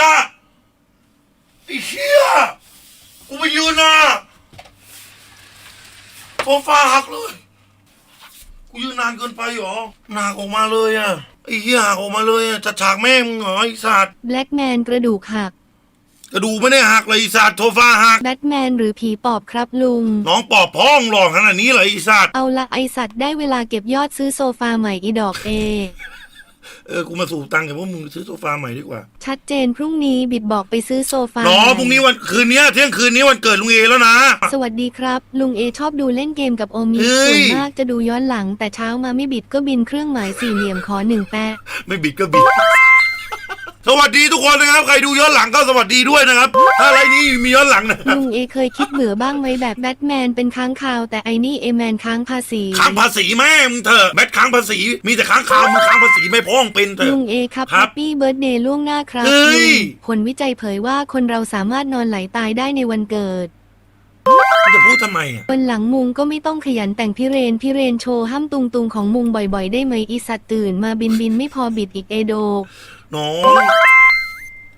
อะไอ้เชี่ยกูไปยืนนะโซฟาหักเลย กูยืนนานเกินไปเหรอหนักออกมาเลยอะไอ้เหี้ยหักออกมาเลยอะจัดฉากแม่มึงเหรอไอ้สัตว์แบล็กแมนกระดูกหัก กระดูกไม่ได้หักเลยไอ้สัตว์โซฟาหัก แบทแมนหรือผีปอบครับลุง น้องปอบพ้องหลอกขนาดนี้เลยไอ้สัตว์ เอาละไอสัตว์ได้เวลาเก็บยอดซื้อโซฟาใหม่อีดอกเอ เออกูมาสูบตังค์กับพวกมึงซื้อโซฟาใหม่ดีกว่าชัดเจนพรุ่งนี้บิดบอกไปซื้อโซฟาน้องใหม่พรุ่งนี้วันคืนนี้เที่ยงคืนนี้วันเกิดลุงเอแล้วนะ สวัสดีครับ ลุงเอชอบดูเล่นเกมกับโอมิเฮ้ย ส่วนมากจะดูย้อนหลังแต่เช้ามาไม่บิดก็บินเครื่องหมายสี่เหลี่ยมขอหนึ่งแปะ ไม่บิดก็บิด สวัสดีทุกคนนะครับ ใครดูย้อนหลังก็สวัสดีด้วยนะครับ ถ้าอะไรนี้มีย้อนหลังนะครับลุงเอเคยคิดเบื่อบ้างไหมแบบแบทแมนเป็นค้างคาว แต่ไอนี่เอแมนค้างภาษีค้างภาษีแม่มึงเถอะแบทค้างภาษีมีแต่ค้างคาวมึงค้างภาษีไม่พ้องเป็นเถอะลุงเอครับครัแฮบปปี้เบิร์ดเดย์ล่วงหน้าครับเฮ้ยลุงผลวิจัยเผยว่าคนเราสามารถนอนไหลตายได้ในวันเกิดมึงจะพูดทำไมอะวันหลังมุงก็ไม่ต้องขยันแต่งพิเรนพิเรนโชว์ห้ามตุงตุงของมุงบ่อยๆ ได้ไหมอีสัตว์ตื่นมาบินบินไม่พอบิดอีกเอโด น้อง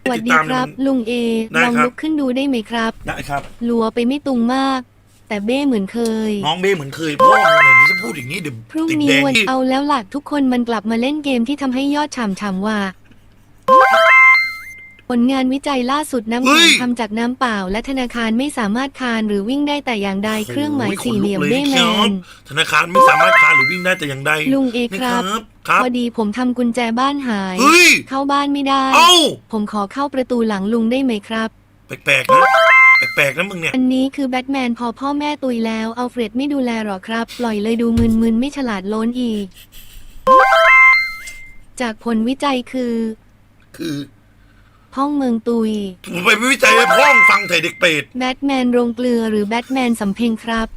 สวัสดีครับลุงเอได้ลองครับ ลุกขึ้นดูได้ไหมครับได้ครับ ลัวไปไม่ตุงมาก แต่เบ้เหมือนเคย น้องเบ้เหมือนเคยพ่อมึงเลยนี่จะพูดอย่างนี้เดี๋ยวพรุ่งติดนี้แดงวันที่เอาแล้วหลักทุกคนมันกลับมาเล่นเกมที่ทำให้ยอดฉ่ำฉ่ำว่า ผลงานวิจัยล่าสุดน้ำแข็งทำจากน้ำเปล่า และธนาคารไม่สามารถคานหรือวิ่งได้แต่อย่างใดเครื่องหมายสี่เหลี่ยมโอ้เบ้ขนแมลุกเลยนธนาคารไม่สามารถคานหรือวิ่งได้แต่อย่างใดลุงเอนี่ครับ ครับ พอดีผมทำกุญแจบ้านหาย เฮ้ย เข้าบ้านไม่ได้ เอ้า ผมขอเข้าประตูหลังลุงได้ไหมครับ แปลกๆนะ แปลกๆนะมึงเนี่ย อันนี้คือแบทแมนพอพ่อแม่ตุยแล้วอัลเฟรดไม่ดูแลหรอครับ ปล่อยเลยดูมึนๆไม่ฉลาดโล้นอีก จากผลวิจัยคือคือพ่องเมืองตุย ผมไปวิจัยให้พ่องฟังเถอะเด็กเป็ดแบทแมนโรงเกลือหรือแบทแมนสำเพ็งครับ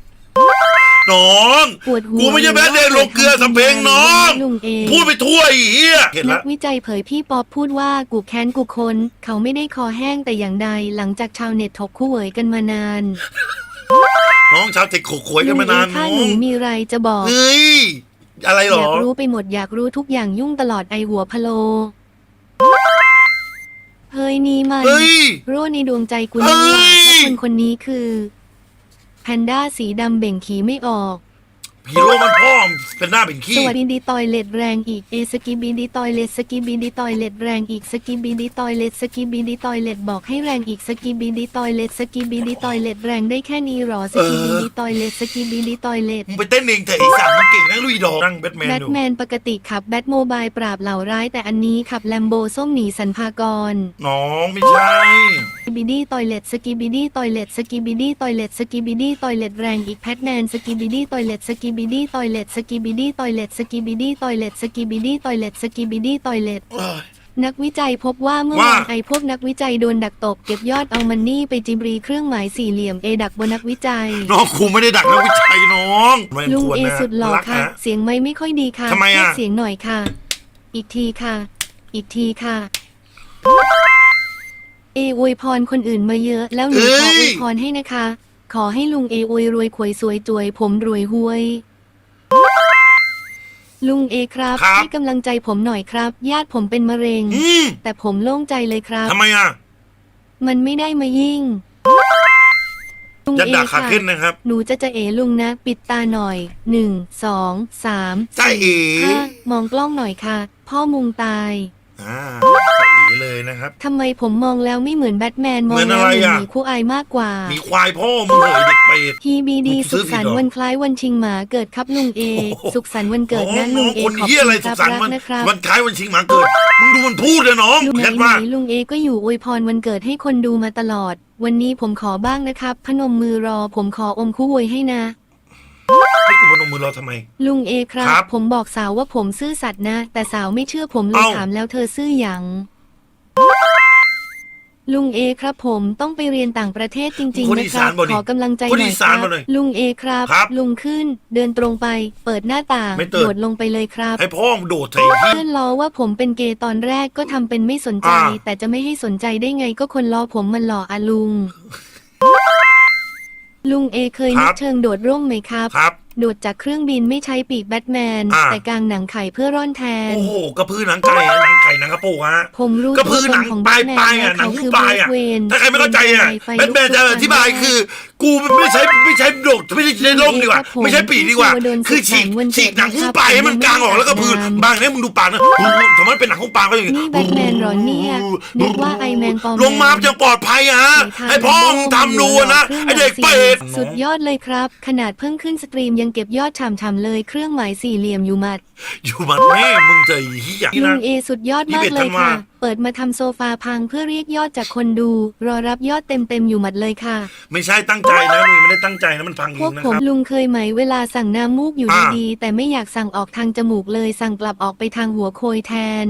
น้อง ปวดหัวกูไม่ใช่แบทแมนโรงเกลือสำเพ็งน้อง ลุงเองพูดไปทั่วไอ้เหี้ยเห็นนัละ กวิจัยเผยพี่ป๊อปพูดว่ากูแค้นกูคนเขาไม่ได้คอแห้งแต่อย่างใดหลังจากชาวเน็ตถกคู่เหวยกันมานานน้องชาวเทคโขกขวยกันมานานลุงเอข้าน้อหนูงมีไรจะบอก เฮ้ยอะไรหรอ อยากรู้ไปหมดอยากรู้ทุกอย่างยุ่งตลอดไอหัวพะโล เฮ้ยนี่มันเฮ้ย รั่วในดวงใจกูนี่หว่าเฮ้ยเพราะคนคนนี้คือ แพนด้าสีดำเบ่งขีไม่ออก ฮีโร่มันพ่อมเป็นหน้าเป็นสขี้วัสดีตอยเล็ดแรงอีกเอสกีบีดีตอยเล็ดสกีบีดีตอยเล็ดแรงอีกสกีบีดีตอยเล็ดสกีบีดีตอยเล็ดบอกให้แรงอีกสกีบีดีตอยเล็ดสกีบีดีตอยเล็ดแรงได้แค่นี้หรอสกีบีดีตอยเล็ดสกีบีดีตอยเล็ดมึงไปเต้นเองเถอะไอ้สัตว์มันเก่งนะลุยดอกนั่งแบทแมนแบอทยู่แมนปกติขับแบทโมบายปราบเหล่าร้ายแต่อันนี้ขับแลมโบส้มหนีสันพากรน้องไม่ใช่สกิบิดี้ตอยเล็ตสกิบิดี้ตอยเล็ตสกิบิดี้ตอยเล็ตสกิบิดี้ตอยเล็ตแรงอีกแพทแมนสกิบิดี้ตอยเล็ตสกิบิดี้ตอยเล็ตสกิบิดี้ตอยเล็ตสกิบิดี้ตอยเล็ตสกิบิดี้ตอยเล็ตสกิบิดี้ตอยเล็ตเอ้ยนักวิจัยพบว่าเมื่อว่าวานไอพวกนักวิจัยโดนดักตบเก็บยอดเอามันนี่ไปจิบรีเครื่องหมายสี่เหลี่ยมเอดักบนนักวิจัย น้องครูไม่ได้ดักนักวิจัยน้องไม่ลุงควรเอนะสุดหล่อรักค่ะนะเสียงไม่ไม่ค่อยดีค่ะทำไมอะเรียกเสียงหน่อยค่ะ อีกทีค่ะ อีกทีค่ะ เออวยพรคนอื่นมาเยอะแล้วหนูขออวยพรให้นะคะ ขอให้ลุงเออวยรวยขวยสวยจวย ผมรวยหวย ลุงเอครับ ครับ ให้กำลังใจผมหน่อยครับ ญาติผมเป็นมะเร็ง อืมแต่ผมโล่งใจเลยครับ ทำไมอะ มันไม่ได้มายิ่งลุงอย่าเอด่าขาค่ะขึ้นนะครับ หนูจะจะเอลุงนะ ปิดตาหน่อยหนึ่งสองสามจ้าเอ๋ สี่ห้ามองกล้องหน่อยค่ะ พ่อมุงตาย อ่าจะ เอ๋เลยนะครับ ทำไมผมมองแล้วไม่เหมือนแบทแมนมองเหมือนแล้วอะไรเหมือนอะหมีคู่อายมากกว่ามีควายพ่อมึงเหยเด็กเป็ดทีบีดีมึงซื้สุอขผิดสันเหรต์อวันคล้ายวันชิงหมาเกิดครับลุงเอ โอ้โห สุขสันต์วันเกิดนะน้ลุองงเอคนขอบเหี้ยคุอะไรณคสุรัขบสันต์รักมันนะครับวันคล้ายวันชิงหมาเกิด มึงดูมันพูดเลยน้องลุงแคไหนทไหนว่าลุงเอก็อยู่อวยพรวันเกิดให้คนดูมาตลอด วันนี้ผมขอบ้างนะครับ พนมมือรอผมขออมคู่อวยให้นะ ให้กูพนมมือรอทำไม ลุงเอครับ ครับผมบอกสาวว่าผมซื่อสัตย์นะ แต่สาวไม่เชื่อผมเลยเอ้า ถามแล้วเธอซื่อหยัง ลุงเอครับผมต้องไปเรียนต่างประเทศจริงคนๆอีนะคสารันบบ่ดิขอกำลังใจคนหน่อีอยคสานรับบ่หน่อยลุงเอครับครับ ลุงขึ้น เดินตรงไป เปิดหน้าต่างไม่ตื่นโดดลงไปเลยครับให้พ่อมึงโดดใส่ที่เพื่อนล้อว่าผมเป็นเกย์ตอนแรกก็ทำเป็นไม่สนใจอ่าแต่จะไม่ให้สนใจได้ไงก็คนล้อผมมันหล่ออะลุง ลุงเอเคยนึกเชิงโดดร่มไหมครับครับ โดดจากเครื่องบินไม่ใช้ปีกแบทแมน อ่าแต่กางหนังไข่เพื่อร่อนแทน โอ้โหกระพือหนังไก่อะหนังไก่หนังกระปูฮะ ผมรู้ก็คือหนังตัวตของปลายแบทแมนปลายอะและหนังเขาหูคือปลายอะเบรสเวนถ้าใครไม่เข้าใจอะไฟแบทแมนจะอธิบายคือกูไม่ใช้ไม่ใช้โดดไม่ใช่ใช้ล่มดีกว่า ไม่ใช้ปีกดีกว่า คือฉีกฉีกหนังหูปลายให้มันกลางออกแล้วก็พือบางเนี่ยมึงดูปากนะสมมติเป็นหนังหูปลายก็อย่างนี่แบทแมนเหรอเนี่ยนึกว่าไอแมงปอมลงมาจะปลอดภัยอะฮะให้พ่อมึงทำดูอะนะไอเด็กเป็ดสุดยอดเลยครับ ขนาดเพิ่งขึ้นสตรีมยังเก็บยอดฉ่ำๆเลยเครื่องหมายสี่เหลี่ยมอยู่หมัดอยู่บัดแม่มึงเจอไอ้เหี้ยนี่ลุนะ งเอสุดยอดมาก21เลยธันวาค่ะเปิดมาทำโซฟาพังเพื่อเรียกยอดจากคนดู รอรับยอดเต็มๆอยู่หมัดเลยค่ะ ไม่ใช่ตั้งใจนะหนุ่ยไม่ได้ตั้งใจนะมันพังเอพวกงนะผมครับ ลุงเคยไหมเวลาสั่งน้ำมูกอยู่อ่า ดีๆ แต่ไม่อยากสั่งออกทางจมูกเลยสั่งกลับออกไปทางหัวโคยแทน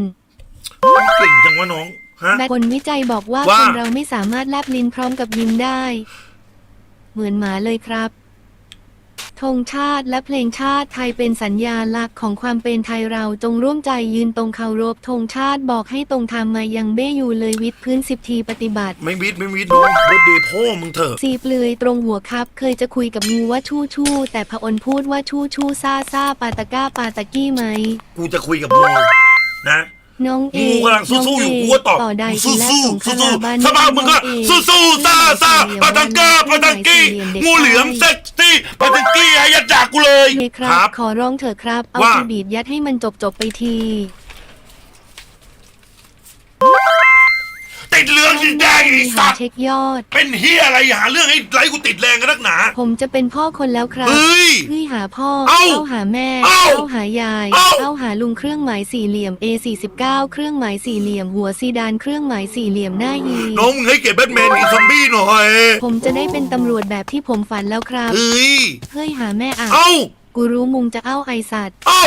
เก่งจังวะน้องฮะ แต่ผลวิจัยบอกว่าว่า คนเราไม่สามารถแลบลิ้นพร้อมกับยิ้มได้ เหมือนหมาเลยครับ ธงชาติและเพลงชาติไทยเป็นสัญญาลักษณ์ของความเป็นไทยเราจงร่วมใจยืนตรงเคารพธงชาติบอกให้ตรงทำมายังเบ้อยู่เลยวิทย์พื้นสิบทีปฏิบัติ ไม่วิดไม่วิดน้องเบิร์ดเดย์พ่อมึงเถอะสีเปลือยตรงหัวครับ เคยจะคุยกับงูว่าชู่ชู่แต่พระอนพูดว่าชู่ชู่ซ่าซ่าปาตะก้าปาตะกี้ไหม กูจะคุยกับมึงนะ น้องเองูกำลังสู้ๆอยู่น้กูก็ตอบต่อใดสู้และสู้สงคสู้ราสู้บ้านสบายมึงก็น้อเอสู้สู้ซ่าซ่าปาตังก้าปาตังกี้งูเหลือมเซ็กซี่ปาตังกี้ให้ยัดจากกูเลยเอครับขอร้องเถอะครับ เอาว่าจีบีดยัดให้มันจบจบๆไปที ติดเหลืองติดแดงไอ้หาสัตว์เช็คยอด เป็นเฮียอะไรหาเรื่องให้ไรกูติดแรงกันนักหนา ผมจะเป็นพ่อคนแล้วครับเฮ้ยเฮ้ยหาพ่อเอ้าหาแม่เอ้าหายายเอ้าเอ้า หาลุงเครื่องหมายสี่เหลี่ยม A49 เครื่องหมายสี่เหลี่ยม หัวซีดานเครื่องหมายสี่เหลี่ยมหน้ายีน้องมึงให้เกียรติแบทแมนอีซอมบี้หน่อยผมจะได้เป็นตำรวจแบบที่ผมฝันแล้วครับ เฮ้ย เฮ้ยหาแม่อะเอ้า กูรู้มุงจะเอ้าไอสัตว์ เอ้า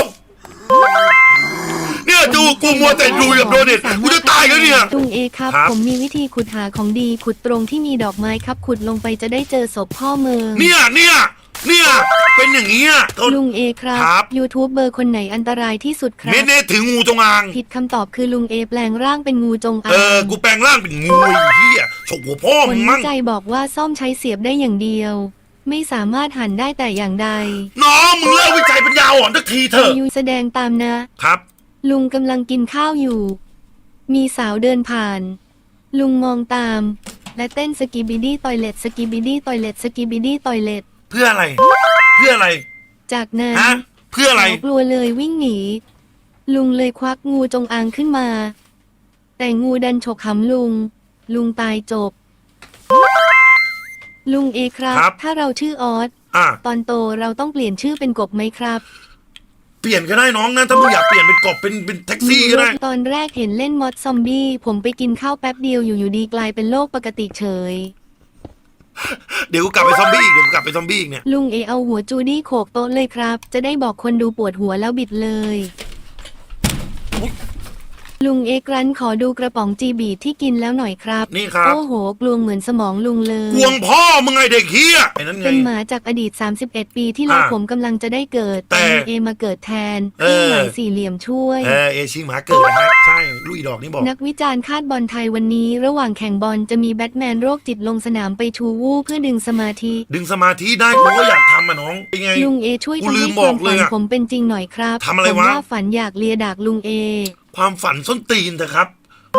เนี่ยดูกูมัวแต่ดูกับโดเน็ตกูจะตายแล้วเนี่ยลุงเอครับ ครับ ผมมีวิธีขุดหาของดีขุดตรงที่มีดอกไม้ครับ ขุดลงไปจะได้เจอศพพ่อเมือง เนี่ยเนี่ยเนี่ยเป็นอย่างนี้อะเขาลุงเอครับ ครับ ยูทูบเบอร์คนไหนอันตรายที่สุดครัเน้บนๆถึงงูจงอาง ผิดคำตอบคือลุงเอแปลงร่างเป็นงูจงอาเออกูแปลงร่างเป็นงูไอ้เหี้ยฉกหัวพ่อผมึลงวิมั่งจัยบอกว่าซ่อมใช้เสียบได้อย่างเดียว ไม่สามารถหั่นได้แต่อย่างใดน้องมึงเลิกวิจัยปัญญาอ่อนสักทีเถอะ ยูแสดงตามนะ ครับ ลุงกำลังกินข้าวอยู่ มีสาวเดินผ่าน ลุงมองตาม และเต้นสกิบิดี้ตอยเล็ตสกิบิดี้ตอยเล็ตสกิบิดี้ตอยเล็ตเพื่ออะไร เพื่ออะไร จากนั้นฮะ เพื่ออะไร สาวกลัวเลยวิ่งหนี ลุงเลยควักงูจงอางขึ้นมา แต่งูดันฉกหำลุง ลุงตายจบ ลุงเอครับ ครับ ถ้าเราชื่อออส อะ ตอนโตเราต้องเปลี่ยนชื่อเป็นกบไหมครับเปลี่ยนก็ได้น้องนะ ถ้ามึงอยากเปลี่ยนเป็นกบเป็นเป็นแท็กซี่ก็ได้ ตอนแรกเห็นเล่นมอดซอมบี้ ผมไปกินข้าวแป๊บเดียวอยู่อยู่ดีกลายเป็นโรคปกติเฉย เดี๋ยวกูกลับไปซอมบี้อีกเดี๋ยวกูกลับไปซอมบี้อีกเนี่ย ลุงเอเอาหัวจูดี้โขกโต๊ะเลยครับ จะได้บอกคนดูปวดหัวแล้วบิดเลยอุ๊ย ลุงเอกรันขอดูกระป๋องจีบีที่กินแล้วหน่อยครับ นี่ครับ โอ้โหกลวงเหมือนสมองลุงเลย กวงพ่อมึงไงเด็กเฮียไอ้นั่นไง เป็นหมาจากอดีต 31 ปีที่แล้วอะผมกำลังจะได้เกิดแต่แต่ลุงเอมาเกิดแทนเอเครื่องอหมายสี่เหลี่ยมช่วย เออเอชิงหมาเกิดนะฮะใช่ลุยดอกนี่บอก นักวิจารณ์คาดบอลไทยวันนี้ ระหว่างแข่งบอลจะมีแบทแมนโรคจิตลงสนามไปชูวู้เพื่อดึงสมาธิ ดึงสมาธิได้กูก็อยากทำอะน้องเป็นไง ลุงเอช่วยกูทำลืให้มคบอวากมเลฝัยนอะผมเป็นจริงหน่อยครับทำอะไรผมวะ ว่าฝันอยากเลียดากลุงเอ ความฝันส้นตีนเถอะครับ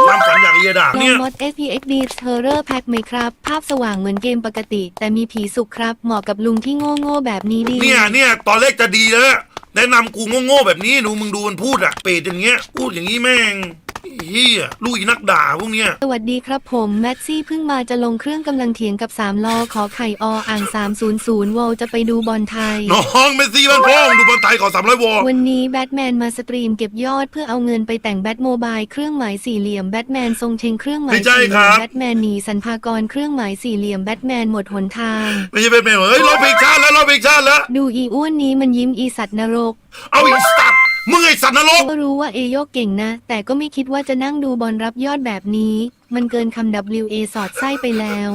ความฝันอยากเรียดาลองเนี่ยมด SPXD Terror Pack ไหมครับ ภาพสว่างเหมือนเกมปกติ แต่มีผีสุกครับ เหมาะกับลุงที่โง่โง่ๆแบบนี้ดี เนี่ยเนี่ยตอนแรกจะดีแล้วแนะนำกูโง่ๆแบบนี้ดูมึงดูมันพูดอะเปรตอย่างเงี้ยพูดอย่างงี้แม่ง เฮียลูกอีนักด่าพวกเนี้ย สวัสดีครับผม แมทซี่เพิ่งมาจะลงเครื่องกำลังเถียงกับ 3ล้อขอไข่ออ่าง 300วอลจะไปดูบอลไทย น้องเมสซี่บ้านพ่อมึงดูบอลไทยขอสามร้อยวอลวันนี้แบทแมนมาสตรีมเก็บยอดเพื่อเอาเงินไปแต่งแบทโมบายเครื่องหมายสี่เหลี่ยมแบทแมนทรงเชงเครื่องหมายไม่ใช่สี่เหคลี่รัยมบแบทแมนหนีสันพากรเครื่องหมายสี่เหลี่ยมแบทแมนหมดหนทาง ไม่ใช่เป็นแม่เฮ้ยร้องเพลงชาติแล้วร้องเพลงชาติแล้ว ดูอีอ้วนนี้มันยิ้มอีสัตว์นรก เอาอีสัตว์ มึงไอสัตว์นรก ก็รู้ว่าเอโยกเก่งนะ แต่ก็ไม่คิดว่าจะนั่งดูบอลรับยอดแบบนี้ มันเกินคำ WA สอดไส้ไปแล้ว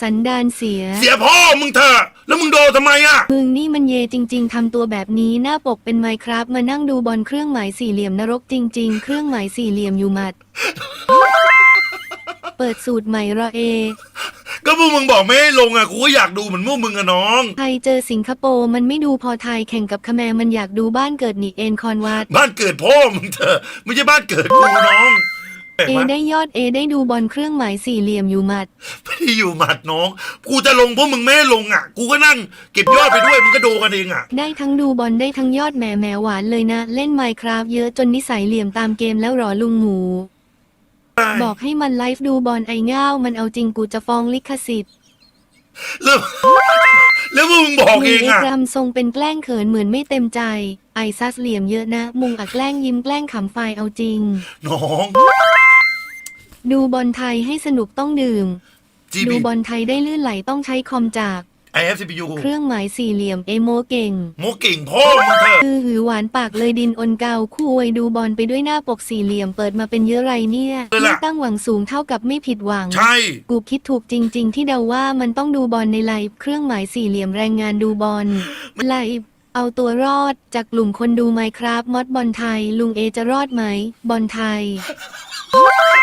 สันดานเสีย เสียพ่อมึงเถอะแล้วมึงโดนทำไมอะมึงนี่มันเยจริง ๆ ทำตัวแบบนี้หน้าปกเป็นไมครับ มานั่งดูบอลเครื่องหมายสี่เหลี่ยมนรกจริง ๆ เครื่องหมายสี่เหลี่ยมอยู่หมัด เปิดสูตรใหม่รอเอก็ พวกมึงบอกไม่ให้ลงอะกูก็อยากดูเหมือนพวกมึงอะน้อง ไทยเจอสิงคโปร์มันไม่ดูพอไทยแข่งกับคาแมร์มันอยากดูบ้านเกิดหนีเอ็นคอนวัดบ้านเกิดพ่อมึงเถอะไม่ใช่บ้านเกิดกูน้องเห็นเอไหมได้ยอดเอได้ดูบอลเครื่องหมายสี่เหลี่ยมอยู่หมัด ไม่ได้อยู่หมัดน้องกูจะลงพวกมึงไม่ให้ลงอะ กูก็นั่งเก็บยอดไปด้วยมึงก็ดูกันเองอะ ได้ทั้งดูบอลได้ทั้งยอดแหมแหมหวานเลยนะ เล่นไมค์คราฟเยอะจนนิสัยเหลี่ยมตามเกมแล้วหรอลุงหมู บอกให้มันไลฟ์ดูบอลไอ้ง่าวมันเอาจริงกูจะฟ้องลิขสิทธิ์แล้วแล้วมึงบอกมึเองงเอกอะรำทรงเป็นแกล้งเขินเหมือนไม่เต็มใจ ไอซัสเหลี่ยมเยอะนะ มุงอักแกล้งยิ้มแกล้งขำไฟเอาจริง น้อง ดูบอลไทยให้สนุกต้องดื่มจีดูบีบอลไทยได้ลื่นไหลต้องใช้คอมจาก ไอเอฟซีพียูเครื่องหมายสี่เหลี่ยมเอโมเก่ง โมเก่งพ่อมึงเถอะคือหือหวานปากเลยดินอนเกาคู่อวยดูบอลไปด้วยหน้าปกสี่เหลี่ยมเปิดมาเป็นเยอะไรเนี่ยไม่ตั้งหวังสูงเท่ากับไม่ผิดหวัง ใช่ กูคิดถูกจริง ๆ ที่เดาว่ามันต้องดูบอลในไลฟ์เครื่องหมายสี่เหลี่ยมแรงงานดูบอลไลฟ์เอาตัวรอดจากกลุ่มคนดูไมครับมอดบอลไทย ลุงเอจะรอดไหม บอลไทย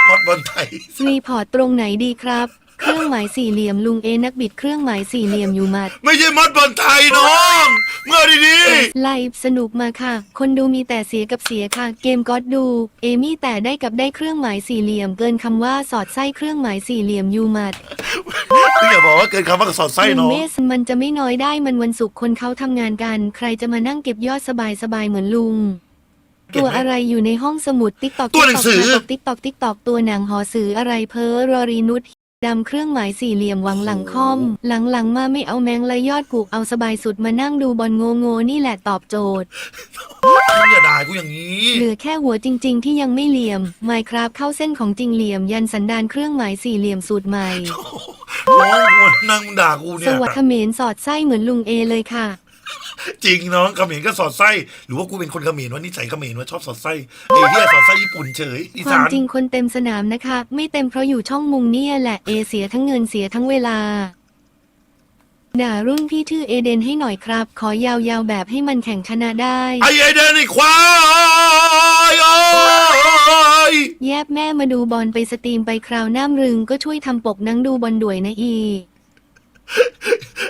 มอดบอลไทย รีพอร์ตตรงไหนดีครับ เครื่องหมายสี่เหลี่ยมลุงเอนักบิดเครื่องหมายสี่เหลี่ยมอยู่หมัด ไม่ใช่มอดบอลไทยน้อง เมื่อาดีไลฟ์สนุกมาค่ะ คนดูมีแต่เสียกับเสียค่ะ เกมก็อดดู เอมี่แต่ได้กับได้เครื่องหมายสี่เหลี่ยม เกินคำว่าสอดไส้เครื่องหมายสี่เหลี่ยมยูมัดๆมึงอย่าบอกว่าเกินคำว่ากระสอดไส้ลุงน้อง เมสมันจะไม่น้อยได้มันวันศุกร์คนเขาทำงานกัน ใครจะมานั่งเก็บยอดสบายๆเหมือนลุง เก็บตัวไหมอะไรอยู่ในห้องสมุดติ๊กตอกตัวหนังสือ ติ๊กตอกติ๊กตอกตัวหนังหอสืออะไรเพ้อรอรีนุช ดำเครื่องหมายสี่เหลี่ยมหวังหลังคอม หลังๆมาไม่เอาแมงและยอดกูเอาสบายสุดมานั่งดูบอลโงโงๆนี่แหละตอบโจทย์มึงอย่าด่ากูอย่างนี้ เหลือแค่หัวจริง ๆ ที่ยังไม่เหลี่ยมไมครับเข้าเส้นของจริงเหลี่ยม ยันสันดานเครื่องหมายสี่เหลี่ยมสูตรใหม่ น้องกูนั่งด่ากูสเนี่ยวัสดิ์เขมรสอดไส้เหมือนลุงเอเลยค่ะ จริงน้องเขมรก็สอดไส้ หรือว่ากูเป็นคนเขมรวะนิสัยเขมรว่าชอบสอดไส้ไอ้เหี้ยสอดไส้ญี่ปุ่นเฉยอีควาสามนจริงคนเต็มสนามนะคะ ไม่เต็มเพราะอยู่ช่องมุงเนี่ยแหละเอเสียทั้งเงินเสียทั้งเวลา ด่ารุ่นพี่ชื่อเอเดนให้หน่อยครับ ขอยาวๆแบบให้มันแข่งชนะได้ ไอ้ไอ้เดนไอ้ควายโอ้ย แยบแม่มาดูบอลไปสตรีมไปคราวน้ำรึงก็ช่วยทำปกนังดูบอลด้วยนะอี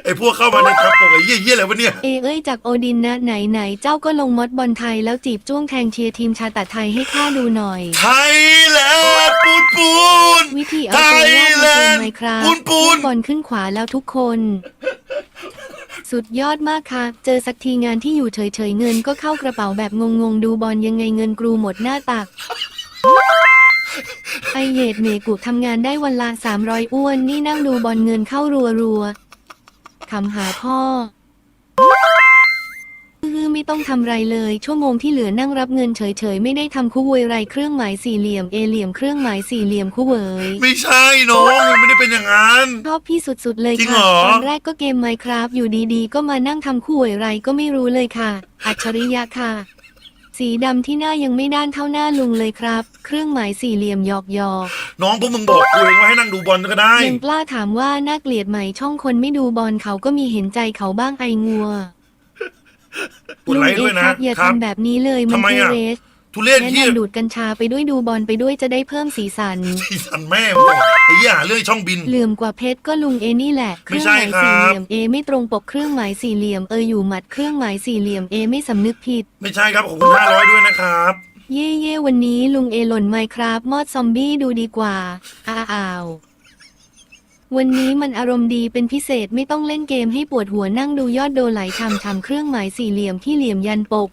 ไอ้พวกเข้ามาในทับปกไอ้เหี้ยเหี้ยอะไรวะเนี่ย เอเอ้ยจากโอดินนะไหนไหนๆเจ้าก็ลงมดบอลไทยแล้วจีบจ้วงแทงเชียร์ทีมชาติไทยให้ข้าดูหน่อย ไทยแลนด์ปูนปูน วิธีเอาตัวรอดในเกมไมครับปูนปูนบอลขึ้นขวาแล้วทุกคน สุดยอดมากค่ะ เจอสักทีงานที่อยู่เฉยๆเงินก็เข้ากระเป๋าแบบงงๆ ดูบอลยังไงเงินกรูหมดหน้าตัก ไอเหยดเมกุทำงานได้วันละสามร้อยอ้วน นี่นั่งดูบอลเงินเข้ารัวๆคำหาพ่อคือไม่ต้องทำไรเลย ชั่วโมงที่เหลือนั่งรับเงินเฉยๆ ไม่ได้ทำคู่เวยไรเครื่องหมายสี่เหลี่ยมเอเหลี่ยมเครื่องหมายสี่เหลี่ยมคู่เวยไม่ใช่น้องมันไม่ได้เป็นอย่างนั้นชอบพี่สุดๆเลยจริงค่ะเหรอตอนแรกก็เกมไมครับอยู่ดีๆ ก็มานั่งทำคู่อะไรก็ไม่รู้เลยค่ะ อัจฉริยะค่ะ สีดำที่หน้ายังไม่ด้านเท่าหน้าลุงเลยครับ เครื่องหมายสี่เหลี่ยมหยอกหยอกน้องพวกมึงบอกกูเองว่าให้นั่งดูบอลก็ได้ ยังกล้าถามว่าน่าเกลียดไหมช่องคนไม่ดูบอลเขาก็มีเห็นใจเขาบ้างไองัวกดไลค์ด้วยนะลุงเอกครับอย่าครับทำแบบนี้เลยมันทำไมเทอะ เรส ทุเรศแนะเหี้ยนำดูดกัญชาไปด้วยดูบอลไปด้วยจะได้เพิ่มสีสัน ที่สันแม่มึงบอกไอ้เหี้ยหาเรื่องไอ้ช่องบิน เหลื่อมกว่าเพชรก็ลุงเอนี่แหละ เคไม่รื่องใช่หมายครับสี่เหลี่ยมเอไม่ตรงปกเครื่องหมายสี่เหลี่ยมเอออยู่หมัดเครื่องหมายสี่เหลี่ยมเอไม่สำนึกผิด ไม่ใช่ครับ ขอบคุณห้าร้อยด้วยนะครับ เย่เย่วันนี้ลุงเอหล่นไมครับ มอดซอมบี้ดูดีกว่า อ้าอ้าววันนี้มันอารมณ์ดีเป็นพิเศษไม่ต้องเล่นเกมให้ปวดหัวนั่งดูยอดโดไหลชำชำเครื่องหมายสี่เหลี่ยมที่เหลี่ยมยันปก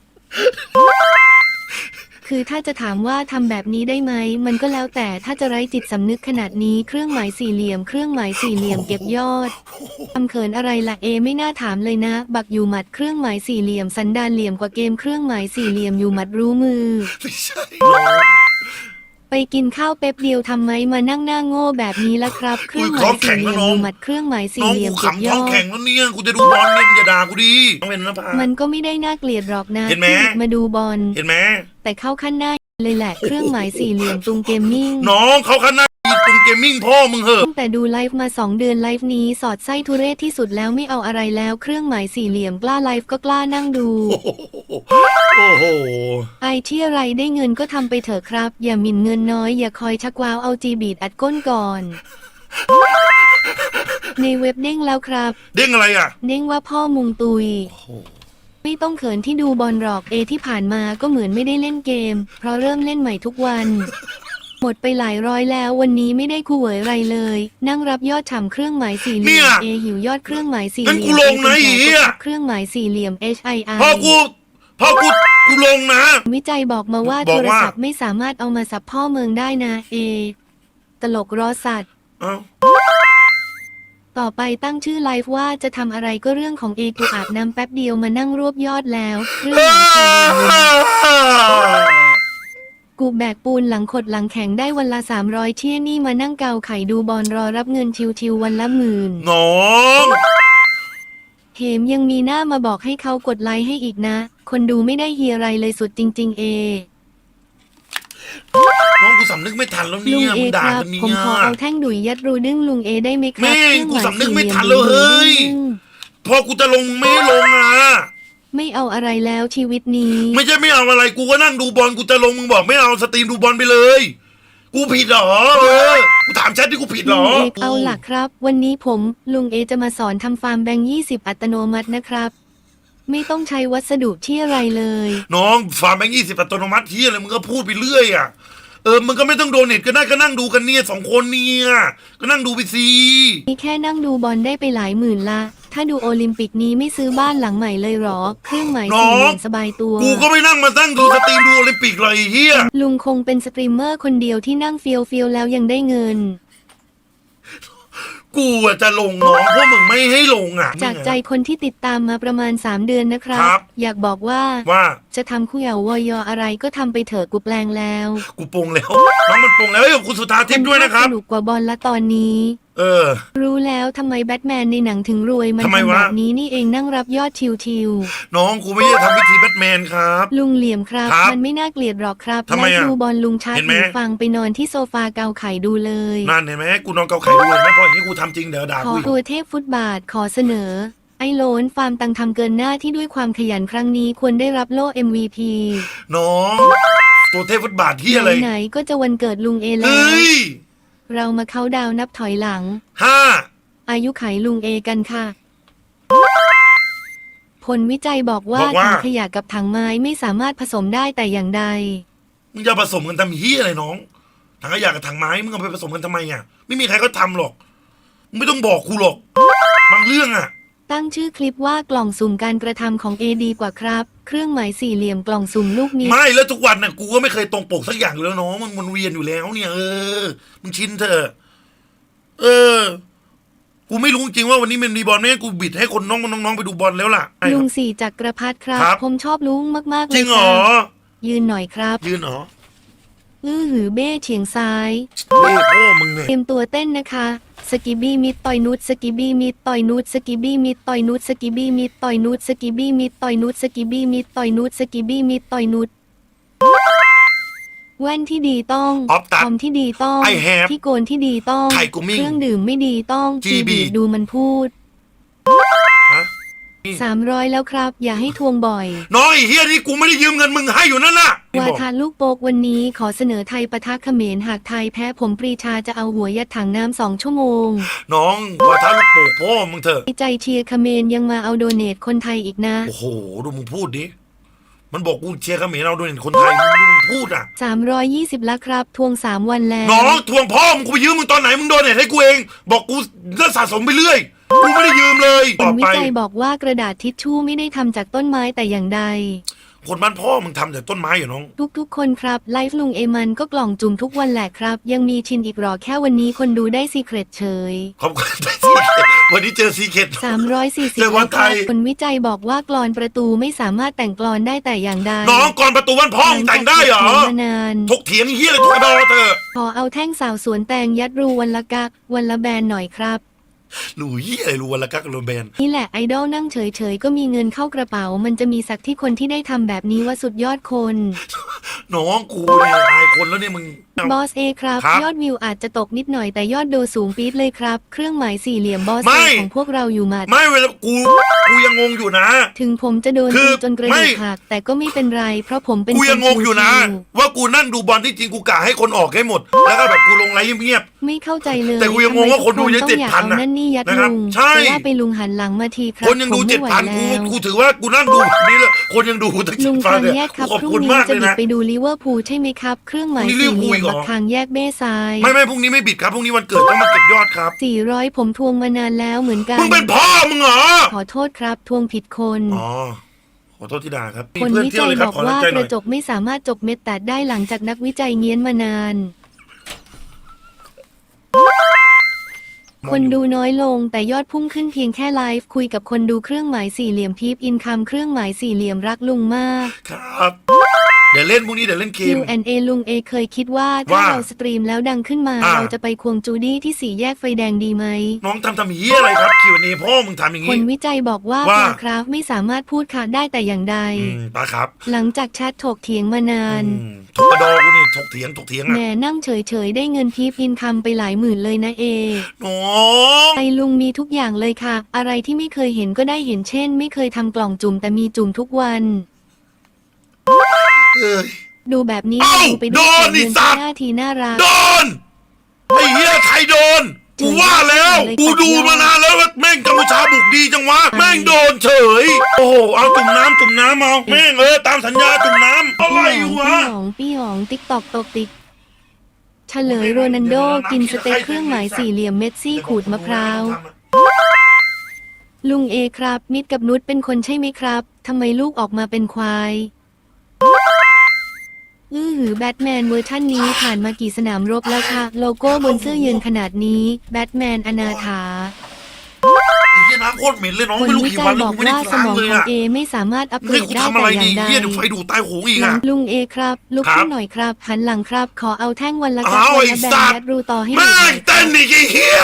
คือถ้าจะถามว่าทำแบบนี้ได้ไหม มันก็แล้วแต่ถ้าจะไร้จิตสำนึกขนาดนี้เครื่องหมายสี่เหลี่ยม เครื่องหมายสี่เหลี่ยมเก็บยอดทำเขินอะไรล่ะเอไม่น่าถามเลยนะ บักอยู่หมัดเครื่องหมายสี่เหลี่ยมสันดานเหลี่ยมกว่าเกมเครื่องหมายสี่เหลี่ยมอยู่หมัดรู้มือ ไม่ใช่น้องไปกินข้าวเป๊บเดียวทำไมมานั่งหน้าโง่แบบนี้ล่ะครับ เครื่องหมายสี่เหลี่ยมอยู่หมัดเครื่องหมายสี่น้องเหลี่ยกูมเก็บขำยท้องอดแข็งแล้วเนี่ยกูจะดูบอลเนี่ยมึงอย่าด่ากูดิต้องเป็นนภา มันก็ไม่ได้น่าเกลียดหรอกนะเห็นไหม ที่มาดูบอลเห็นไหมแต่เข้าขั้นหน้าเลยแหละเครื่องหมายสี่เหลี่ยมตุงเกมมิ่ง น้องเขาขนาด อีตรงเกมมิ่งพ่อมึงเหอะตั้งแต่ดูไลฟ์มาสองเดือนไลฟ์นี้สอดไส้ทุเรศที่สุดแล้วไม่เอาอะไรแล้วเครื่องหมายสี่เหลี่ยมกล้าไลฟ์ก็กล้านั่งดู โอ้โหไอที่อะไรได้เงินก็ทำไปเถอะครับ อย่าหมิ่นเงินน้อย อย่าคอยชักว้าวเอาจีบีดอัดก้นก่อน ในเว็บเด้งแล้วครับ เด้งอะไรอะ เด้งว่าพ่อมุงตุยโอ้โหไม่ต้องเขินที่ดูบอลหรอกเอที่ผ่านมาก็เหมือนไม่ได้เล่นเกม เพราะเริ่มเล่นใหม่ทุกวัน หมดไปหลายร้อยแล้ววันนี้ไม่ได้คู่เหวยไรเลย นั่งรับยอดฉ่ำเครื่องหมายสี่เหลี่ยมเอหิวยอดเครื่องหมายสี่เหงั้นลี่กูยมลงนะเอไอ้เป็นเหี้ยแถวกดเครื่องหมายสี่เหลี่ยม H I I พอกูพอกูกูลงนะ วิจัยบอกมาว่าบโทอกรว่าศัพท์ไม่สามารถเอามาสับพ่อเมืองได้นะเอ ตลกรอสัตว์เอ้าต่อไปตั้งชื่อไลฟ์ว่าจะทำอะไรก็เรื่องของเอกูอาบน้ำแป๊บเดียวมานั่งรวบยอดแล้วเรื่องหมายสี่เหลี่ยม กูแบกปูนหลังขดหลังแข็งได้วันละ300เชี่ยนี่มานั่งเกาไข่ดูบอลรอรับเงินชิวๆวันละหมื่นน้องเหมยังมีหน้ามาบอกให้เขากดไลค์ให้อีกนะ คนดูไม่ได้เฮียอะไรเลยสุดจริง ๆ เอ น้องกูสำนึกไม่ทันแล้วลุเนี่งยเอมึงด่าครับ กันเนี่ผมย ขอเอาแท่งดุยยัดรูดึงลุงเอได้ไหมครับแม่งเครื่องหกูมายสำนึกสี่ไม่เหลี่ยทันเลยเฮ้ยดึงพอกูจะลงมึงไม่ให้ลงอะ ไม่เอาอะไรแล้วชีวิตนี้ ไม่ใช่ไม่เอาอะไรกูก็นั่งดูบอลกูจะลงมึงบอกไม่เอาสตรีมดูบอลไปเลย กูผิดเหรอเออกูถามแชทที่กูผิดเหรลุองเอเอาหลักครับ วันนี้ผมลุงเอจะมาสอนทำฟาร์มแบงค์ยี่สิบอัตโนมัตินะครับ ไม่ต้องใช้วัสดุที่อะไรเลย น้องฟาร์มแบงค์ยี่สิบอัตโนมัติที่อะไรมึงก็พูดไปเรื่อยอะเออมึงก็ไม่ต้องโดเนทก็ได้ก็นั่งดูกันเนี่ยสองคนเนี่ยก็นั่งดูไปสิ นี่แค่นั่งดูบอลได้ไปหลายหมื่นละ ถ้าดูโอลิมปิกนี้ไม่ซื้อบ้านหลังใหม่เลยเหรอ เครื่องหมายสี่เหลี่ยมสบายตัว กูก็ไม่นั่งมาตั้งดูสตรีมดูโอลิมปิกเลยไอ้เฮียลุงคงเป็นสตรีมเมอร์คนเดียวที่นั่งเฟียวเฟียวๆแล้วยังได้เงิน กูอะจะลงน้องพวกมึงไม่ให้ลงอะ จากใจคนที่ติดตามมาประมาณ 3 เดือนนะครับ ครับ อยากบอกว่า ว่าจะทำคู่เหยาวอยออะไรก็ทำไปเถอะกูแปลงแล้วกูปลงแล้วน้องมันปลงแล้วเฮ้ยขอบคุณสุธาทิพย์ด้วยนะครับ สนุกกว่าบอลละตอนนี้ เออ รู้แล้วทำไมแบทแมนในหนังถึงรวย มันทำไมทำวะ แบบนี้นี่เองนั่งรับยอดทิวทิวน้องกูไม่ได้ทำวิธีแบทแมนครับๆลุงเหลี่ยมครับ ครับมันไม่น่าเกลียดหรอกครับทำไมอะและดูบอลลุงชาร์จเห็นไหม หูฟังไปนอนที่โซฟาเกาไข่ดูเลย นั่นเห็นไหมกูนอนเกาไข่ดูเห็นไหมพออย่างนี้กูทำจริงเดี๋ยวด่าขอกูอีก ตัวเทพฟุตบาทขอเสนอ ไอ้โลนฟาร์มตังทำเกินหน้าที่ด้วยความขยันครั้งนี้ควรได้รับโล่ MVP น้อง ตัวเทพฟุตบาทที่อะไร ไหนๆก็จะวันเกิดลุงเอแล้เฮ้วย เรามาเข้าดาวน์นับถอยหลัง ห้าอายุไขลุงเอกันค่ะ ผลวิจัยบอกว่าบอกว่า ถังขยะกับถังไม้ไม่สามารถผสมได้แต่อย่างใด มึงจะผสมกันทำเฮียอะไรน้องถังขยะกับถังไม้มึงเอาไปผสมกันทำไมอะ ไม่มีใครก็ทำหรอกมึงไม่ต้องบอกกูหรอก บางเรื่องอะ ตั้งชื่อคลิปว่ากล่องสุ่มการกระทำของเอดีกว่าครับ เครื่องหมายสี่เหลี่ยมกล่องสุ่มลูกนี้ ไม่แล้วทุกวันน่ะกูก็ไม่เคยตรงปกสักอย่างอยู่แล้วน้องมันวนเวียนอยู่แล้วเนี่ย เออมึงชินเถอะเออ กูไม่รู้จริงๆว่าวันนี้มันมีบอลไม่งั้นกูบิดให้คนน้องน้องๆไปดูบอลแล้วล่ะใช่คลุรับงสี่จักรพัฒครับ ครับ ผมชอบลุงมากๆจเลริยงคเหรรัอบยืนหน่อยครับยืนเหรออื้อหือเบ้เฉียงซ้ายเฮ้ยพ่อมึงเนี่ยเตรียมตัวเต้นนะคะ สกิบี้มิดต่อยนุดสกิบี้มิดต่อยนุดสกิบี้มิดต่อยนุดสกิบี้มิดต่อยนุดสกิบี้มิดต่อยนุดสกิบี้มิดต่อยนุดสกิบี้มิดต่อยนุดแว่นที่ดีต้องคอมที่ดีต้อง I have ที่โกนที่ดีต้อง ไข่กูมิ่งเครื่องดื่มไม่ดีต้องจีบี ดูมันพูด ฮะ สามร้อยแล้วครับ อย่าให้ทวงบ่อย น้องไอ้เฮียนี่กูไม่ได้ยืมเงินมึงให้อยู่นั่นน่ะวาทานลูกโปกวันนี้ขอเสนอไทยปะทะเขมรหากไทยแพ้ผมปรีชาจะเอาหัวยัดถังน้ำสองชั่วโมง น้องว่าถ้าลูกโป่งพ่อมึงเถอะใจเชียร์เขมรยังมาเอาโดเนทคนไทยอีกนะ โอ้โหดูมึงพูดดิมันบอกกูเชียร์เขมรเอาด้วยคนไทยมึงดูมึงพูดอะ 320แล้วครับ ทวง 3 วันแล้ว น้องทวงพ่อมึงกูไปยืมมึงตอนไหนมึงโดนเนี่ยให้กูเอง บอกกูเลิกสะสมไปเรื่อย กูไม่ได้ยืมเลยผต่อลวิไป จัยบอกว่ากระดาษทิชชู่ไม่ได้ทำจากต้นไม้แต่อย่างใด คนบ้านพ่อมึงทำแต่ต้นไม้อยู่น้อง ทุกๆ คนครับ ไลฟ์ลุงเอมันก็กล่องจุ่มทุกวันแหละครับ ยังมีชินอีกหรอแค่วันนี้คนดูได้ซีเครตเฉย ขอบคุณซีเคทวันนี้เจอซีเคท 340เจอวันแล้วครับไทยผลวิจัยบอกว่ากลอนประตูไม่สามารถแต่งกลอนได้แต่อย่างใดน้องก่อนประตูบ้านพ่อมึงแต่งได้เหรอลังจากถียงมานานถกเถียงเฮียอะไรทุกกระดอเถอะขอเอาแท่งสาวสวนแตงยัดรูวันละกักวันละแบนหน่อยครับ รู้เฮียอะไรรู้วันละกักกับโรแบนนี่แหละไอดอลนั่งเฉยๆ ก็มีเงินเข้ากระเป๋า มันจะมีสักที่คนที่ได้ทำแบบนี้ว่าสุดยอดคน น้องกูเนี่ยอายคนแล้วเนี่ยมึง บอสเอครับ ครับยอดวิวอาจจะตกนิดหน่อยแต่ยอดดูสูงปี๊ดเลยครับ เครื่องหมายสี่เหลี่ยมบอสไม่เอของพวกเราอยู่หมัดไม่เวลากูกูยังงงอยู่นะ ถึงผมจะโดนคืตีอจนกระไม่ดูกหักแต่ก็ไม่เป็นไร เพราะผมเป็นกูยังคงงอยู่นะ ชิวว่ากูนั่งดูบอลที่จริงกูกะให้คนออกให้หมด แล้วก็แบบกูลงไลฟ์เงียบ ๆไม่เข้าใจเลยแต่กูยังงงว่าคนดูเยอะทำไมทุกต้องอยาก7,000เอานั่นนี่ยัดนะครับลุงใช่ แต่ว่าไปลุงหันหลังมาทีครับคนยังดูผมเจ็ไม่ดไหวพันกูแล้วกูถือว่ากูนั่งดูนี่เลยคนยังดูตั้งลุเจ็งดพัคานงเนี่ยแยกครับกูขอบพรุ่งคุณนี้มากจะเลยบิดนะ ไปดูลิเวอร์พูลใช่ไหมครับ เครื่องหมายพรุ่งนี้สี่เหลี่ยมลิเวอร์พูลอีกเหรอบักคางแยกเบ้ทรายไม่ไม่พรุ่งนี้ไม่บิดครับพรุ่งนี้วันเกิดต้องมาเก็บยอดครับสี่ร้อยผมทวงมานานแล้วเหมือนกัน มึงเป็นพ่อมึงเหรอขอโทษครับทวงผิดคน อ๋อขอโทษที่ด่าครับมีคนเพื่อนวิเที่ยวจัยเลยครับบอกขอว่าน้ำใจหกน่อระยจกไม่สามารถจบเม็ดแตดได้หลังจากนักวิจัยเงี้ยนมานาน คนดูน้อยลงแต่ยอดพุ่งขึ้นเพียงแค่ไลฟ์คุยกับคนดูเครื่องหมายสี่เหลี่ยมพีฟอินคัมเครื่องหมายสี่เหลี่ยมรักลุงมาก ครับ เดี๋ยวเล่นพรุ่งนี้เดี๋ยวเล่นเกม Q&A ลุงเอเคยคิดว่า ถ้าว่าเราสตรีมแล้วดังขึ้นมา อ่า เราจะไปควงจูดี้ที่สี่แยกไฟแดงดีไหม น้องทำทำเฮียอะไรครับคิวเนพ่อมึงทำอย่างคนนี้วิจัยบอกว่าว่า ปลาคราฟไม่สามารถพูดค่ะได้แต่อย่างใด อืมปาครับหลังจากแชทถกเถียงมานาน อืมถกกระดอกูนี่ถกเถียงถกเถียงแหมอะนั่งเฉยๆ ได้เงินพีฟอินคัมไปหลายหมื่นเลยนะเอ น้องไอลุงมีทุกอย่างเลยค่ะ อะไรที่ไม่เคยเห็นก็ได้เห็นเช่น ไม่เคยทำกล่องจุ่มแต่มีจุ่มทุกวัน เอ้ย ดูแบบนี้เอ้าดูไปด้วยโดนเงิไอ้นสัตว์ หน้าทีน่ารัก โดนไอ้เฮียใครโดน กูว่าแล้วเลยกูดูมานานแล้วว่าแม่งกัมพูชาบุกดีจังวะ แม่งโดนเฉย โอ้โห เอาจุ่มน้ำจุ่มน้ำเอาแม่งเออตามสัญญาจุ่มน้ำอะไรปี้หวะ องปี้หองปี้หองติ๊กตอกตกติ๊กเฉลยโรนันโดกินสเต็กเครื่องหมายสี่เหลี่ยมเม็ดซี่ขูดมะพร้าว ลุงเอครับ มิดกับนุชเป็นคนใช่ไหมครับทำไมลูกออกมาเป็นควาย อื้อหือแบทแมนเวอร์ชันนี้ผ่านมากี่สนามรบแล้วคะ โลโก้บนเสื้อยืนขนาดนี้ แบทแมนอนาถา ไอ้เฮียน้ำโคตรเหม็นเลยน้องคนไม่รู้วิกี่จัวัยนเลยบอกกูไม่ได้ว่าสล้างมองเลยของอะเอไม่สามารถอัปเกรให้ดกูได้ทำแต่อะไรอย่าดีงใดเฮียเดี๋ยวไฟดูดใต้หูอีกอะลุงเอครับ ลุกครับขึ้นหน่อยครับ หันหลังครับ ขอเอาแท่งวันละอ้าววันไอ้ละแบสัตว์นแบดรูต่อให้หน่แม่อยงเต้นอีกไอ้เฮีย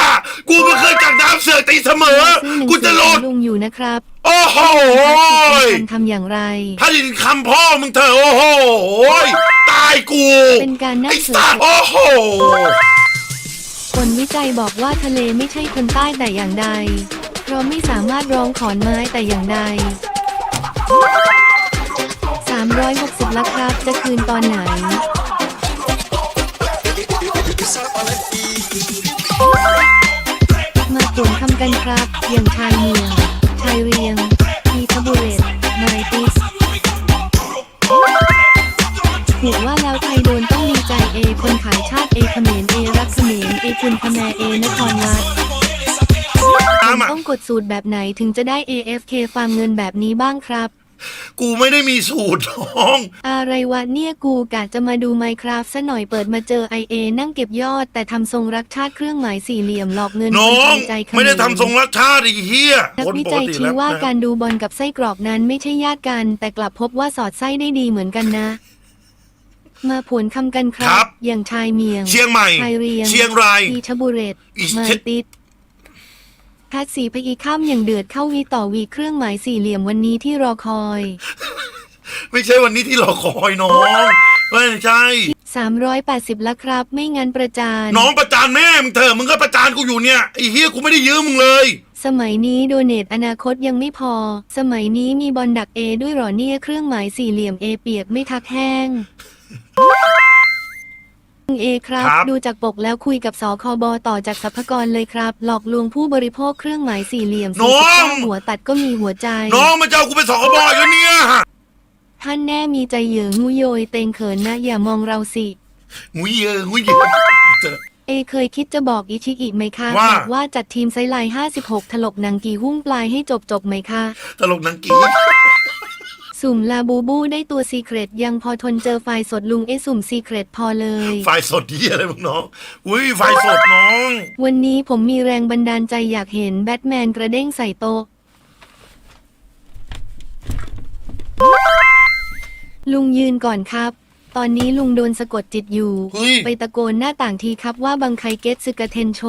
กูไม่เคยจัดน้ำเสือกตีเสมอ ซื้อหนังกูสืจะอโหลของดลุงอยู่นะครับโอ้โหยการทำอย่างไร ถ้าได้ยินคำพ่อมึงเถอะโอ้โหยตายกูเป็นการนั่ไอ้งสืสัตว์โอ้โหคนวิจัยบอกว่าทะเลไม่ใช่คนใต้แต่อย่างใด เพราะไม่สามารถร้องขอนไม้แต่อย่างใด 360ละครับ จะคืนตอนไหน มาตุ่มทำกันครับ อย่างชายเมือง สูตรแบบไหนถึงจะได้ AFK ฟาร์มเงินแบบนี้บ้างครับ กูไม่ได้มีสูตรน้อง อะไรวะเนี่ยกูกะจะมาดู Minecraft ซะหน่อยเปิดมาเจอ IA นั่งเก็บยอด แต่ทำทรงรักชาติเครื่องหมายสี่เหลี่ยมหลอกเงินน้องคนใจเขมร ไม่ได้ทำทรงรักชาติไอ้เฮียนักคนวิปกจัยติชี้แล้วว่านะการดูบอลกับไส้กรอกนั้นไม่ใช่ญาติกัน แต่กลับพบว่าสอดไส้ได้ดีเหมือนกันนะ มาผวนคำกันคครัรับอย่างชายเมียงเชียงใหม่ ชายเรียงเชียงรายอีชบุเรตอีมาเชติดแพทย์สีพอีข้ามอย่างเดือดเข้าวีต่อวีเครื่องหมายสี่เหลี่ยมวันนี้ที่รอคอย ไม่ใช่วันนี้ที่รอคอยน้องไม่ใช่ 380แล้วครับ ไม่งั้นประจาน น้องประจานแม่มึงเถอะมึงก็ประจานกูอยู่เนี่ยไอ้เฮียกูไม่ได้ยืมมึงเลย สมัยนี้โดเนตอนาคตยังไม่พอ สมัยนี้มีบอลดักเอด้วยเหรอเนี่ยเครื่องหมายสี่เหลี่ยมเอเปียกไม่ทักแห้ง เอครับครับ ดูจากปกแล้วคุยกับสคบต่อจากสรรพากรเลยครับ หลอกลวงผู้บริโภคเครื่องหมายสี่เหลี่ยมน้อง 49หัวตัดก็มีหัวใจ น้องมาเจ้ากูเป็นสคบอยู่เนี่ยท่านแน่มีใจเหยื่องูโยยเตงเขินนะอย่ามองเราสิ งุยเยอะงุยเยอะเจอ เอเคยคิดจะบอกอิชิอิไหมคะว่า บอกว่าจัดทีมไซไลน์56 ถลกหนังกีหุ้งปลายให้จบจบๆไหมคะ ตลกหนังกี สุ่มลาบูบูได้ตัวซีเครตยังพอทนเจอไฟล์สดลุงเอสุ่มซีเครตพอเลย ไฟสดเฮียอะไรมึงน้อง อุ้ยไฟสดน้อง วันนี้ผมมีแรงบันดาลใจอยากเห็นแบทแมนกระเด้งใส่โต๊ะ ลุงยืนก่อนครับ ตอนนี้ลุงโดนสะกดจิตอยู่ เฮ้ย ไปตะโกนหน้าต่างทีครับว่าบังไคเกตซึกะเทนโช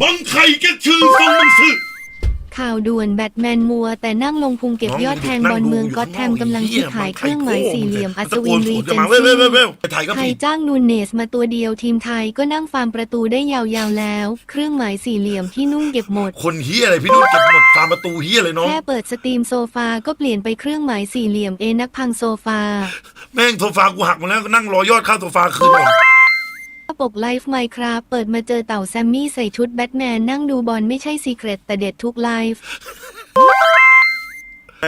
บังไข่แกชื่อฟังมึงสึค ข่าวด่วนแบทแมนมัว แต่นั่งลงพุงเก็บยอดแทงบอลเมืองก็อตแทมกำลังคิดขายเครื่องหมายสี่เหลี่ยมอัศวินรีเจนเว้ยซีเว้ยเว้ยเว้ยไทยก็ไทผิยดจ้างนูนเนสมาตัวเดียวทีมไทยก็นั่งฟาร์มประตูได้ยาวๆแล้ว เครื่องหมายสี่เหลี่ยมที่นุ่งเก็บหมด คนเฮียอะไรพี่นุ่นเก็บหมดตามประตูเฮียเลยน้องแค่เปิดสตรีมโซฟาก็เปลี่ยนไปเครื่องหมายสี่เหลี่ยมเอนักพังโซฟา แม่งโซฟากูหักหมาแล้วก็นั่งรอยอดค่าโซฟาคืนก่อน ปกไลฟ์ไมค์ครับ เปิดมาเจอเต่าแซมมี่ใส่ชุดแบทแมนนั่งดูบอลไม่ใช่ซีเครตแต่เด็ดทุกไลฟ์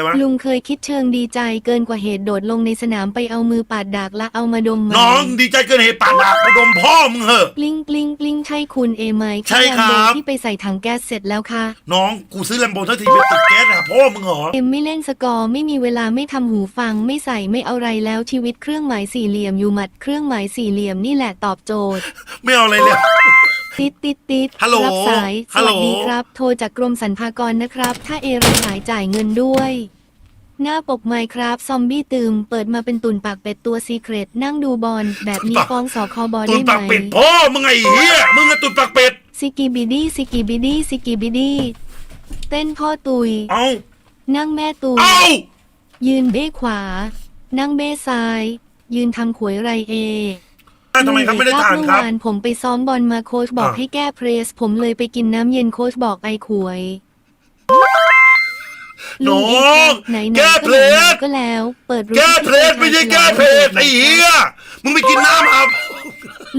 วะ ลุงเคยคิดเชิงดีใจเกินกว่าเหตุโดดลงในสนามไปเอามือปาดดากและเอามาดมไหมน้องดีใจเกินเหตุปากดากมาดมพ่อมึงเหอะกลิ้งกลิ้งกลิ้งใช่คุณเอไหมใช่ครับ แลมโที่ไปใส่ถังแก๊สเสร็จแล้วค่ะ น้องกูซื้อแลมโบทั้งทีไปติดแก๊สหาพ่อมึงเหรอ เอ็มไม่เล่นสกอร์ไม่มีเวลาไม่ทำหูฟังไม่ใส่ไม่เอาไรแล้วชีวิตเครื่องหมายสี่เหลี่ยมอยู่หมัดเครื่องหมายสี่เหลี่ยมนี่แหละตอบโจทย์ ไม่เอาอะไรเลย ติดติดติดฮัลโหลรับสายสฮัลโหล วัสดีครับ โทรจากกรมสรรพากรนะครับ ถ้าเอรับสายจ่ายเงินด้วย หน้าปกไมครับ ซอมบี้ตืม เปิดมาเป็นตุ่นปากเป็ดตัวซีเครตนั่งดูบอลแบบนี้ฟ้องสคบตุได้นไหมปากเป็ดพ่อมึงไอ้เฮียมึงอะตุนปากเป็ดซิกิบิดี้ซิกิบิดี้ซิกิบิดี้เต้นพ่อตุย เอานั่งแม่ตุย เอายืนเบ้ขวา นั่งเบ้ซ้าย ยืนทำขวยไรเอ ทำไมครับไม่ได้ทานเมื่อครับวานผมไปซ้อมบอลมาโค้ชบอกอะ ให้แก้เพรส ผมเลยไปกินน้ำเย็นโค้ชบอกไอขวยน้ลุองเครับไหนๆแก้เพลก็ไหนสๆก็แล้ว เปิดรูแก้เพลสไม่ใช่แก้เพลสไอ้เฮียมึงไปกินน้ำครับ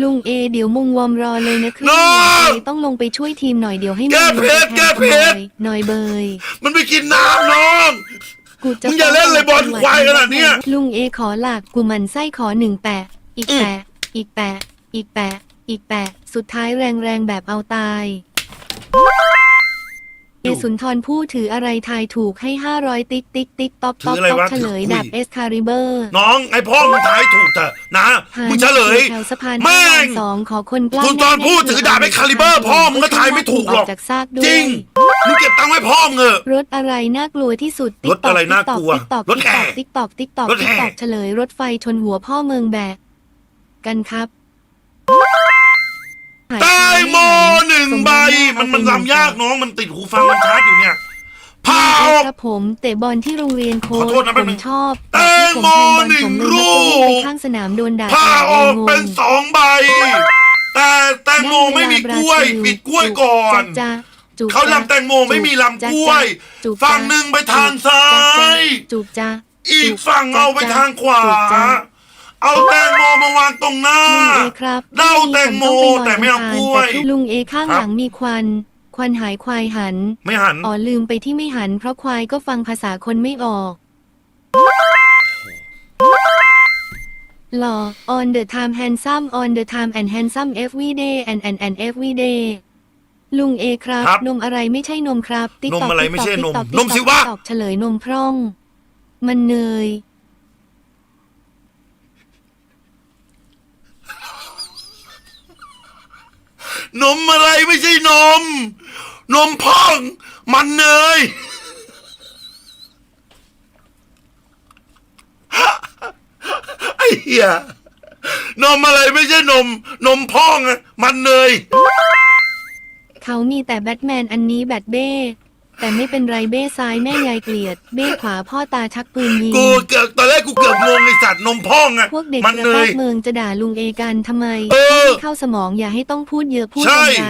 ลุงเอเดี๋ยวมุงวอมรอเลยนะครัน้องเอต้องลงไปช่วยทีมหน่อยเดี๋ยวให้แก้มันเพลสแก้เพลส หน่อยเบย มันไปกินน้ำน้อง กูจะมึงอย่าเล่นเลยบอลควายขนาดเนี้ยลุงเอขอหลักกูมันไส้ขอหนึ่งแปะ อีกอืมแปะ อีกแปะ อีกแปะ อีกแปะ สุดท้ายแรงแรงๆแบบเอาตาย เอสุนทรผู้ถืออะไรทายถูกให้ห้าร้อยติ๊กติ๊กติ๊กต๊อกต๊อกถืออะไรต๊อกวะเฉลยถือคุย ดาบเอสคาริเบอร์น้องไอ้พ่อมึงท้ายถูกเถอะนะมึงเฉลย แถวสะพานแม่งพระรามสองขอคนกล้าคุณตอนพูดถือดาบไอ้คาลิเบอร์พ่อมึงก็ทายไม่ถูกหรอก จากซากด้วยจริงมึงเก็บตังค์ไว้พ่อมึงเหอะ รถอะไรน่ากลัวที่สุดรถอะไรน่ากลัวติ๊กตอกรถแห่ติ๊กตอกติ๊กตอกรถแห่ ติ๊กตอกเฉลยรถไฟชนหัวพ่อเมืองแบก กันครับใต้โมหนึ่งใบ มันมันลำยากน้องมันติดหูฟังมันชาร์จอยู่เนี่ยพาออก ครับผมเตะบอลที่โรงเรียนโค้ขอชโทษนะแป๊ผบนึมงชอบแตงโมหนึ่งผมเลยลูกไปข้างสนามโดนด่าพาออกงงเป็นสองใบ แต่แตงโมไม่มีกล้วย ปิดกล้วยก่อนจ้าจูบเขาจ้ลำแตงโมไม่มีลำกล้วย จูบฝั่งหนึ่งไปทางซ้าย จูบจ้าอีกฝั่งเอาไปทางขวาจูบจ้า เอาแตงโมมาวางตรงหน้า ลุงเอครับเด้าแตงโมพรุ่งนี้แต่ไม่เอาผกล้ต้วยไปวันอังคารแต่ลุงเอข้างครับหลังมีควัน ควันหายควายหัน ไม่หัน อ๋อลืมไปที่ไม่หัน เพราะควายก็ฟังภาษาคนไม่ออกหล่อ on the time handsome on the time and handsome every day and and and every day ลุงเอครับ ครับนมอะไรไม่ใช่นมครับ ติ๊กนมตอกอะไรไม่ใช่นมติ๊กตอกนมสิวะติ๊กตอกเฉลยนมพร่อง มันเนย นมอะไรไม่ใช่นม นมพอง มันเนยไอ้เหี้ยนมอะไรไม่ใช่นม นมพองอะมันเนย เขามีแต่แบทแมนอันนี้แบทเบ้ แต่ไม่เป็นไรเบ้ซ้ายแม่ยายเกลียด เบ้ขวาพ่อตาชักปืนยิง กูเกือบตอนแรกกูเกือบงงไอสัตว์นมพองอะพวกเด็กมันกระเนแทย กเมืองจะด่าลุงเอกันทำไมเออเข้าสมองอย่าให้ต้องพูดเยอะพูดใช่ลงไป